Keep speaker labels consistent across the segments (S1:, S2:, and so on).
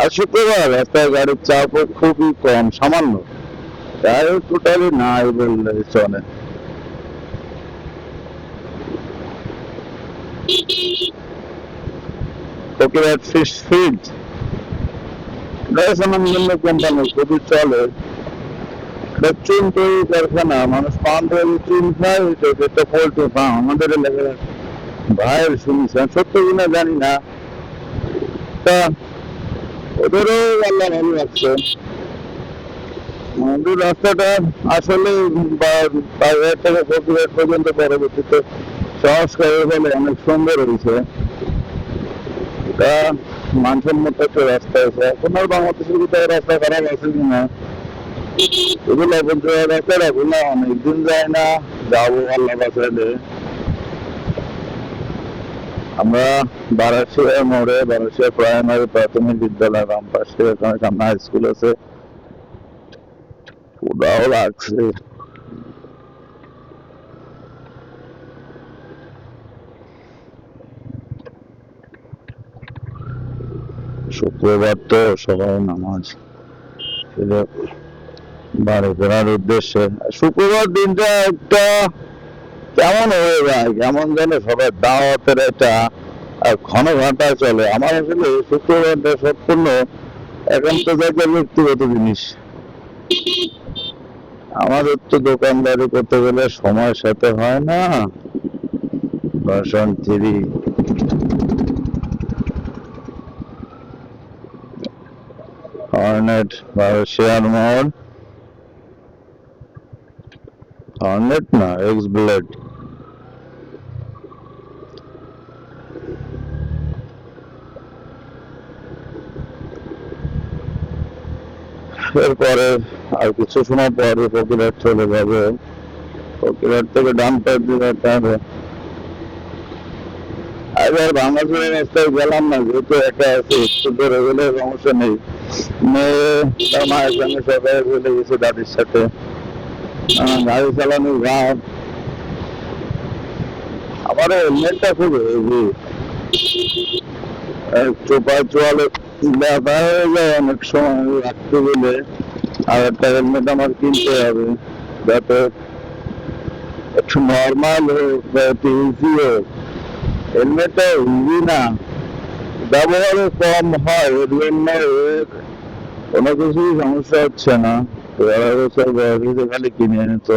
S1: আর শুক্রবার রাস্তায় গাড়ির চাপও খুবই কম, সামান্য। তাই টোটালি নাই বললে চলে। কোকোনাট ফিশ ফিড কোম্পানি খুবই চলে। চুন তৈরি কারখানা মানুষ পান তৈরি চুন খায়, এটা পোল্ট্রি ফার্ম আমাদের এলাকার ভাইয়ের শুনছেন, সত্য কিনা জানি না। তা ওদেরও আল্লাহ ভালো লাগছে আমাদের রাস্তাটা আসলে বাইরে থেকে কপিরাট পর্যন্ত পরবর্তীতে সংস্কারের ফলে, অনেক সুন্দর হয়েছে। এটা মানসম্মত একটা রাস্তা আছে এখন আর বাংলাদেশের ভিতরে রাস্তা খারাপ আছে কিনা এগুলো বলতে রাস্তা রাখব না, অনেকদিন যায় না, যাব আল্লাহ বাসাইলে আমরা বারাসিয়া মোড়ে, বারাসিয়া প্রাইমারি প্রাথমিক বিদ্যালয় রাম পাশে এখানে সামনে হাই স্কুল আছে। ওটাও লাগছে। শুক্রবার তো সবাই নামাজ। বাড়ি ফেরার উদ্দেশ্যে। শুক্রবার দিনটা একটা কেমন হয়ে যায়, কেমন যেন সবাই দাওয়াতের একটা ঘন ঘণ্টা চলে। আমার আসলে শুক্রবারটা সম্পূর্ণ একান্ত জায়গায় ব্যক্তিগত জিনিস। আমাদের তো দোকানদারি করতে গেলে সময় সাথে হয় না। Version three hornet share mode hornet না এক্স ব্লেড এরপরে আর কিছু সময় পরে ফকিরহাট চলে যাবে ফকিরহাট থেকে ডান পাশ দিয়ে যেতে হবে এবার বাংলাদেশের রাস্তায় গেলাম না যেহেতু একা আছে একটু ধরে গেলে সমস্যা নেই মেয়ে তার মায়ের সঙ্গে সবাই চলে গেছে দাদির সাথে আহ, গাড়ি চালানোর ঘাট আমার হেলমেটটা খুব হেভি চোপা চোয়ালে হয়ে যায় অনেক সময় রাখতে গেলে। আর একটা হেলমেট আমার কিনতে হবে, যাতে একটু নর্মাল হোক বা ইজি হোক হেলমেটটা ইজি না। ব্যবহারও কম হয়, এর জন্য কোনো কিছুই সমস্যা হচ্ছে না। খালি কিনে এনে তো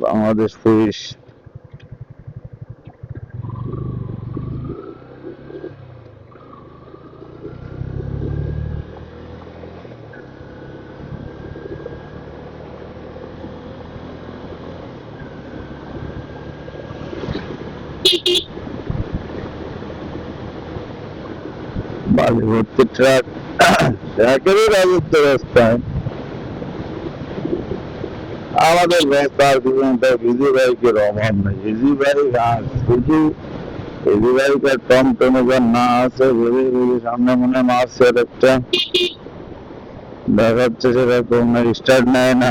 S1: বাংলাদেশ পুলিশ বালি ভর্তি ট্রাক ট্রাকেরই রাজত্ব রাস্তায়। আমাদের রাস্তার বিভিন্ন বিজি বাইকের অভাব নেই ইজি আর শুধু ইজি আর টম টমেজার না আছে ভেবে ভেবে সামনে মনে মার্চের একটা। দেখাচ্ছে সেরকম না স্টার্ট নেয় না।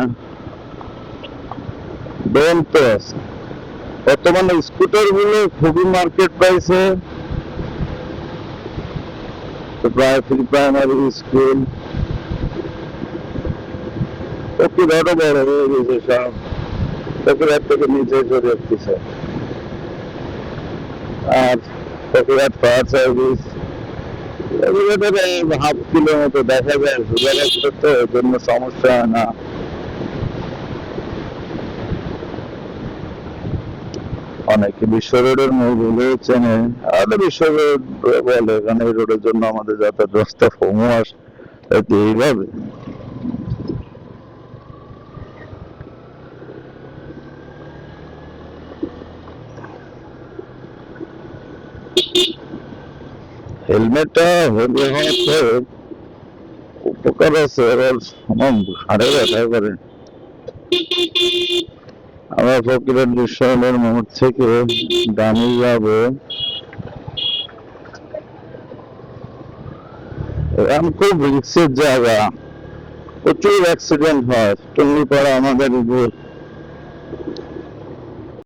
S1: দোল তো আছে বর্তমানে স্কুটারগুলো খুবই মার্কেট তো প্রায় প্রি প্রাইমারি স্কুল। ফকিরহাটও বড় হয়ে গেছে সব। থেকে নিচে চলে আর সার্ভিস হাফ কিলো মতো দেখা যায় সুগার তো জন্য সমস্যা হয় না। অনেকে বিশ্ব রোডের মোড় বলে চেনে, আর বিশ্ব রোড বলে এখানে এই রোডের জন্য আমাদের যাতায়াত রাস্তা ফমো আস। এইভাবে। হেলমেটটা উপকার আছে ব্যথা করে। আমরা থেকে ডানে যাব। এরকম খুব রিক্সের জায়গা। প্রচুর অ্যাক্সিডেন্ট হয়। টুঙ্গিপাড়া আমাদের